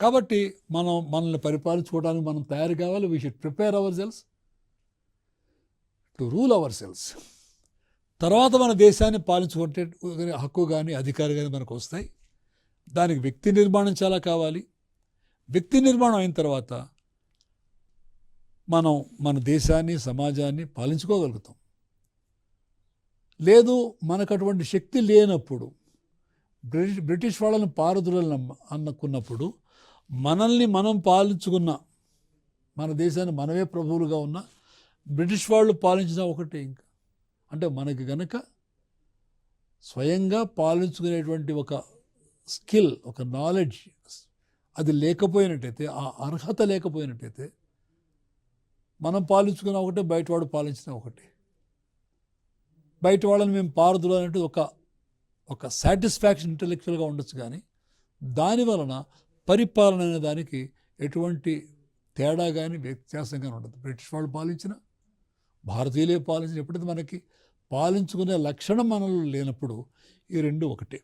కాబట్టి మనం మనల్ని పరిపాలించుకోవడానికి మనం తయారు కావాలి. We should prepare ourselves to rule ourselves తర్వాత మన దేశాన్ని పాలించుకుంటే హక్కు కానీ అధికారి కానీ మనకు వస్తాయి. దానికి వ్యక్తి నిర్మాణం చాలా కావాలి. వ్యక్తి నిర్మాణం అయిన తర్వాత మనం మన దేశాన్ని సమాజాన్ని పాలించుకోగలుగుతాం. లేదు మనకు అటువంటి శక్తి లేనప్పుడు బ్రిటిష్ బ్రిటిష్ వాళ్ళని పారదులని అన్నకున్నప్పుడు మనల్ని మనం పాలించుకున్న మన దేశాన్ని మనమే ప్రభువులుగా ఉన్న బ్రిటిష్ వాళ్ళు పాలించిన ఒకటే ఇంకా. అంటే మనకి గనక స్వయంగా పాలించుకునేటువంటి ఒక స్కిల్ ఒక నాలెడ్జ్ అది లేకపోయినట్టయితే ఆ అర్హత లేకపోయినట్టయితే మనం పాలించుకున్న ఒకటే బయటవాడు పాలించిన ఒకటే. బయట వాళ్ళని మేము పారదులు అనేది ఒక ఒక సాటిస్ఫాక్షన్ ఇంటలెక్చువల్గా ఉండొచ్చు కానీ దాని వలన పరిపాలన అనే దానికి ఎటువంటి తేడా కానీ వ్యత్యాసం కానీ ఉండదు. బ్రిటిష్ వాళ్ళు పాలించిన భారతీయులే పాలించిన ఎప్పుడైతే మనకి పాలించుకునే లక్షణం మనలో లేనప్పుడు ఈ రెండు ఒకటే.